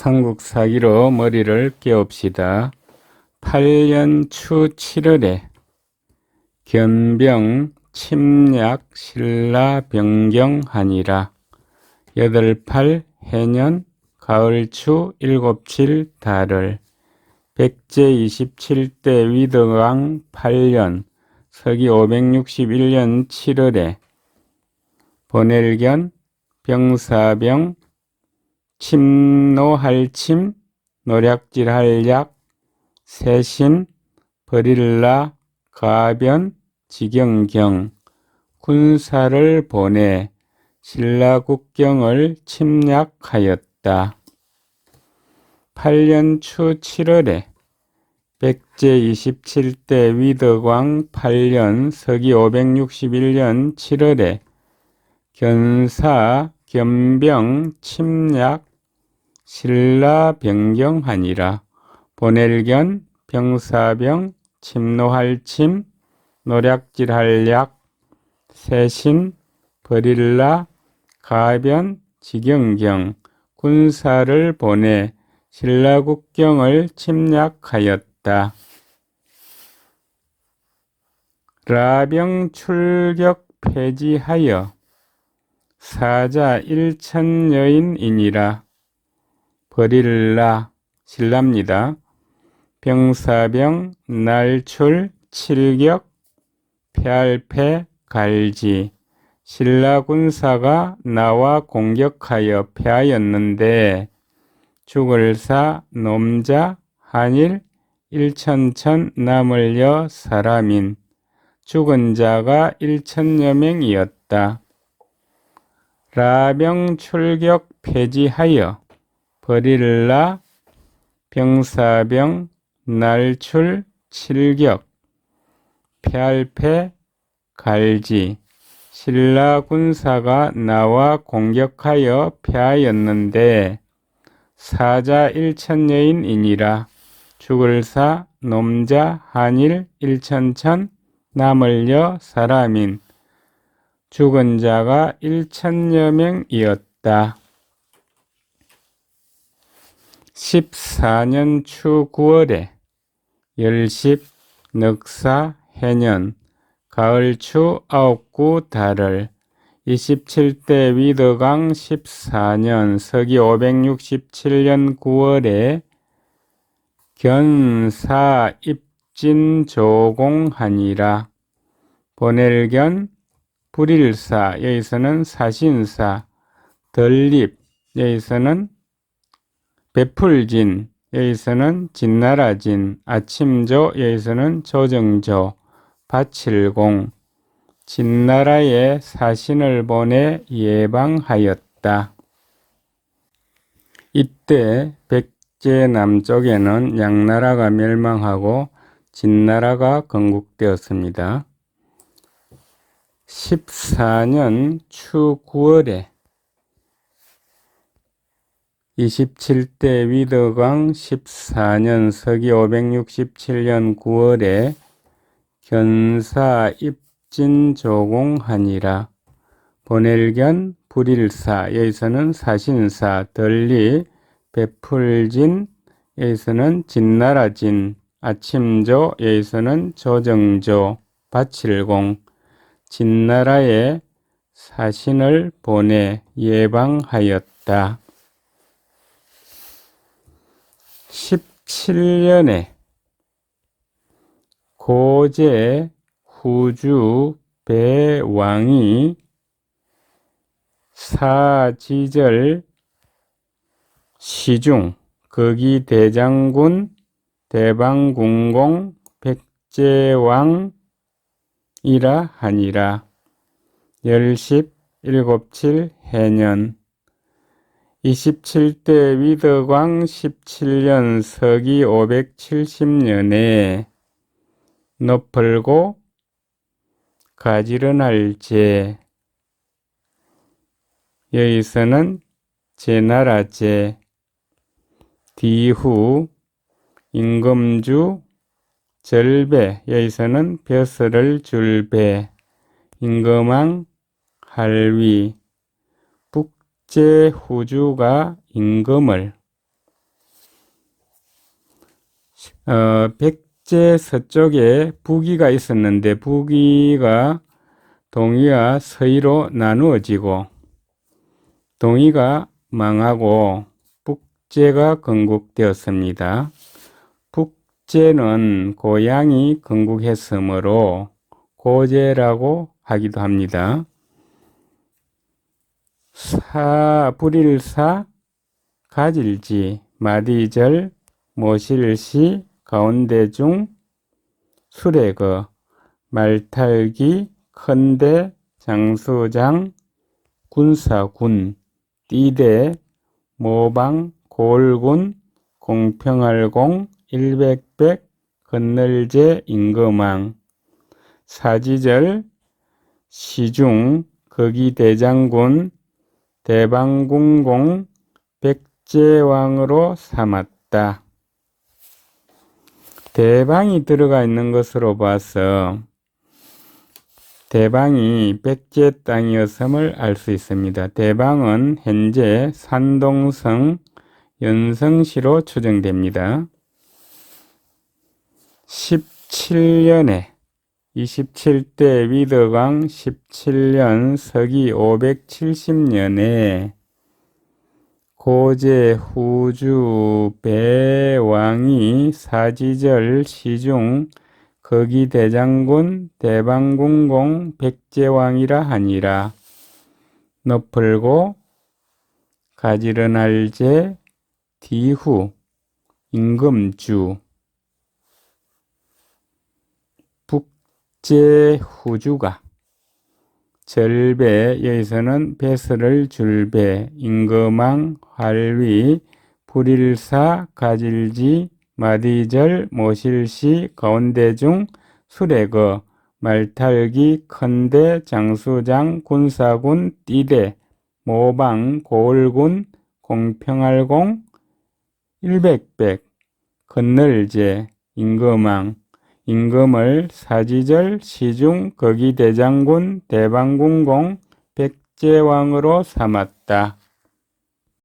삼국사기로 머리를 깨웁시다. 8년 추 7월에 견병 침략 신라 변경하니라. 88 해년 가을 추77 달을 백제 27대 위덕왕 8년 서기 561년 7월에 bonel견 병사병 침노할 침 노략질할 약 세신 버릴라 가변 지경경 군사를 보내 신라 국경을 침략하였다. 8년 추 7월에 백제 27대 위덕왕 8년 서기 561년 7월에 견사 겸병 침략 신라 변경하니라 보낼견 병사병 침노할 침 노략질할 약 세신 버릴라 가변 지경경 군사를 보내 신라 국경을 침략하였다. 라병 출격 폐지하여 사자 일천 여인이니라 버릴라 신랍니다. 병사병 날출 칠격 패할패 갈지 신라 군사가 나와 공격하여 패하였는데 죽을사 놈자 한일 일천천 남을여 사람인 죽은 자가 일천여 명이었다. 라병 출격 폐지하여 버릴라 병사병 날출 칠격 패할패 갈지. 신라 군사가 나와 공격하여 패하였는데 사자 일천여인이니라. 죽을사 놈자 한일 일천천 남을여 사람인. 죽은 자가 일천여 명이었다. 14년 추 9월에 열십 넉사 해년 가을 추 아홉구 달을 27대 위덕강 14년 서기 567년 9월에 견사 입진 조공하니라. 보낼견 불일사 여기서는 사신사 덜립 여기서는 베풀진 여기서는 진나라진 아침조 여기서는 조정조 바칠공 진나라에 사신을 보내 예방하였다. 이때 백제 남쪽에는 양나라가 멸망하고 진나라가 건국되었습니다. 14년 추 9월에 27대 위덕왕 14년 서기 567년 9월에 견사 입진 조공하니라 보낼견 불일사 여기서는 사신사 덜리 베풀진 여기서는 진나라진 아침조 여기서는 조정조 바칠공 진나라에 사신을 보내 예방하였다. 17년에 고제 후주 배왕이 사지절 시중 거기 대장군 대방궁공 백제왕이라 하니라. 열십 일곱칠 해년 27대 위덕왕 17년 서기 570년에 높을고 가지런할 제. 여기서는 제나라제. 뒤후 임금주 절배. 여기서는 벼슬을 줄배. 임금왕 할위 국제 후주가 임금을 어, 백제 서쪽에 부기가 있었는데 부기가 동이와 서위로 나누어지고 동이가 망하고 북제가 건국되었습니다. 북제는 고향이 건국했으므로 고제라고 하기도 합니다. 사, 불일사, 가질지, 마디절, 모실시, 가운데중, 수레거, 말탈기, 큰대, 장수장, 군사군, 띠대, 모방, 골군, 공평할공, 일백백, 건널제, 임금왕, 사지절, 시중, 거기 대장군, 대방궁공, 백제왕으로 삼았다. 대방이 들어가 있는 것으로 봐서 대방이 백제 땅이었음을 알 수 있습니다. 대방은 현재 산동성 연성시로 추정됩니다. 17년에 27대 위덕왕 17년 서기 570년에 고제 후주 배왕이 사지절 시중 거기 대장군 대방궁공 백제왕이라 하니라. 너풀고 가지런할제 뒤후 임금주 제 후주가 절배 여기서는 배설을 줄배 임금왕 활위 불일사 가질지 마디절 모실시 가운데중 수레거 말탈기 큰대 장수장 군사군 띠대 모방 고을군 공평할공 일백백 건널제 임금왕 임금을 사지절 시중 거기대장군 대방궁공 백제왕으로 삼았다.